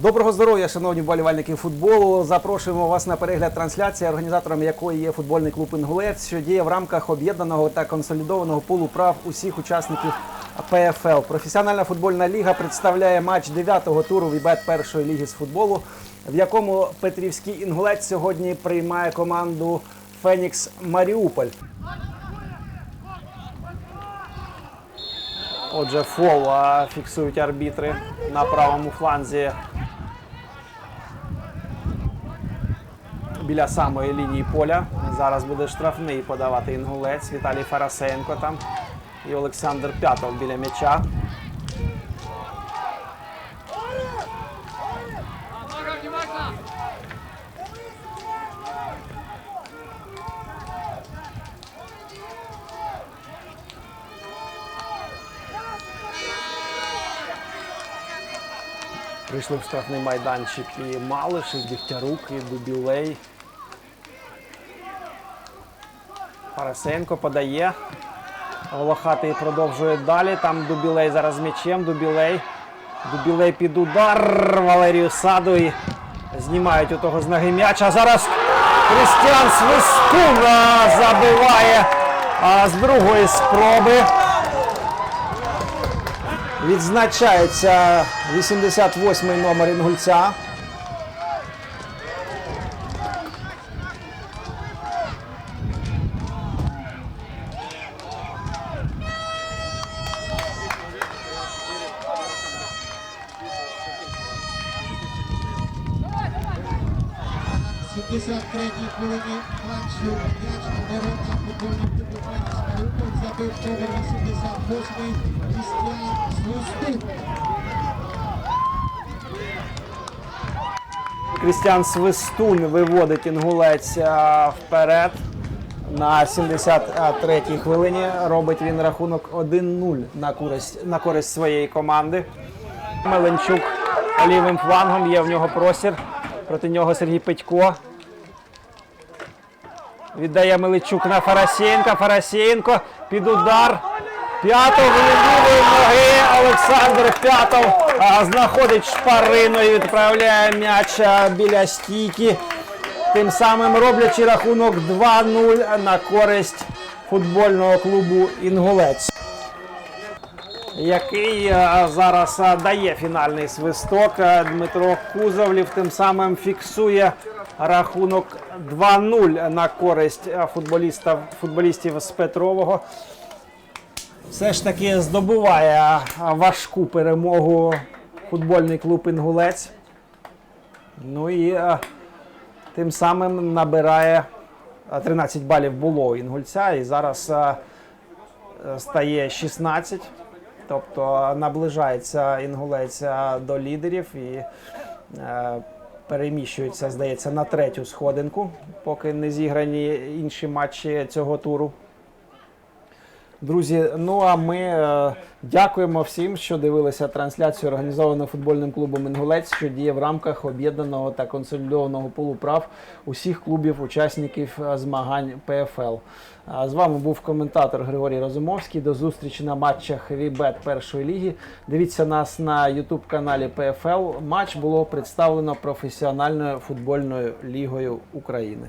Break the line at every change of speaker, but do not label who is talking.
Доброго здоров'я, шановні вболівальники футболу. Запрошуємо вас на перегляд трансляції, організатором якої є футбольний клуб Інгулець, що діє в рамках об'єднаного та консолідованого пулу прав усіх учасників ПФЛ. Професіональна футбольна ліга представляє матч 9-го туру Вібет першої ліги з футболу, в якому Петрівський інгулець сьогодні приймає команду Фенікс Маріуполь. Отже, фол фіксують арбітри на правому фланзі біля самої лінії поля. Зараз буде штрафний подавати інгулець. Віталій Фарасенко там і Олександр П'ятов біля м'яча. Прийшли в штрафний майданчик і Малиш, і Дігтярук, і Дубілей. Парасенко подає. Волохатий продовжує далі. Там Дубілей зараз м'ячем. Дубілей. Дубілей під удар Валерію Саду і знімають у того з ноги м'яч. А зараз Крістіан Свистун забиває а, з другої спроби. Відзначається 88-й номер інгульця.
В 73-й хвилині матчу м'яч на ворота футбольного клубу «Фенікс Маріуполь» забив номер 88-й Крістіан Свистун.
Крістіан Свистун виводить інгулець вперед. На 73-й хвилині робить він рахунок 1-0 на користь, на користь своєї команди. Меленчук лівим флангом є в нього простір. Проти нього Сергій Петько. Віддає Меличук на Фарасєнка. Фарасєнко під удар. П'ятов лівої ноги. Олександр П'ятов знаходить шпарину і відправляє м'яч біля стійки. Тим самим роблячи рахунок 2-0 на користь футбольного клубу Інгулець. Який зараз дає фінальний свисток. Дмитро Кузовлів тим самим фіксує рахунок 2-0 на користь футболіста, футболістів з Петрового. Все ж таки здобуває важку перемогу футбольний клуб Інгулець. Ну і а, тим самим набирає 13 балів було Інгульця і зараз е, стає 16. Тобто наближається інгулець до лідерів і переміщується, здається, на третю сходинку, поки не зіграні інші матчі цього туру. Друзі, ну а ми е, дякуємо всім, що дивилися трансляцію організовану футбольним клубом Інгулець, що діє в рамках об'єднаного та консолідованого пулу прав усіх клубів, учасників е, змагань ПФЛ. А З вами був коментатор Григорій Розумовський. До зустрічі на матчах Вібет першої ліги. Дивіться нас на Ютуб каналі ПФЛ. Матч було представлено професіональною футбольною лігою України.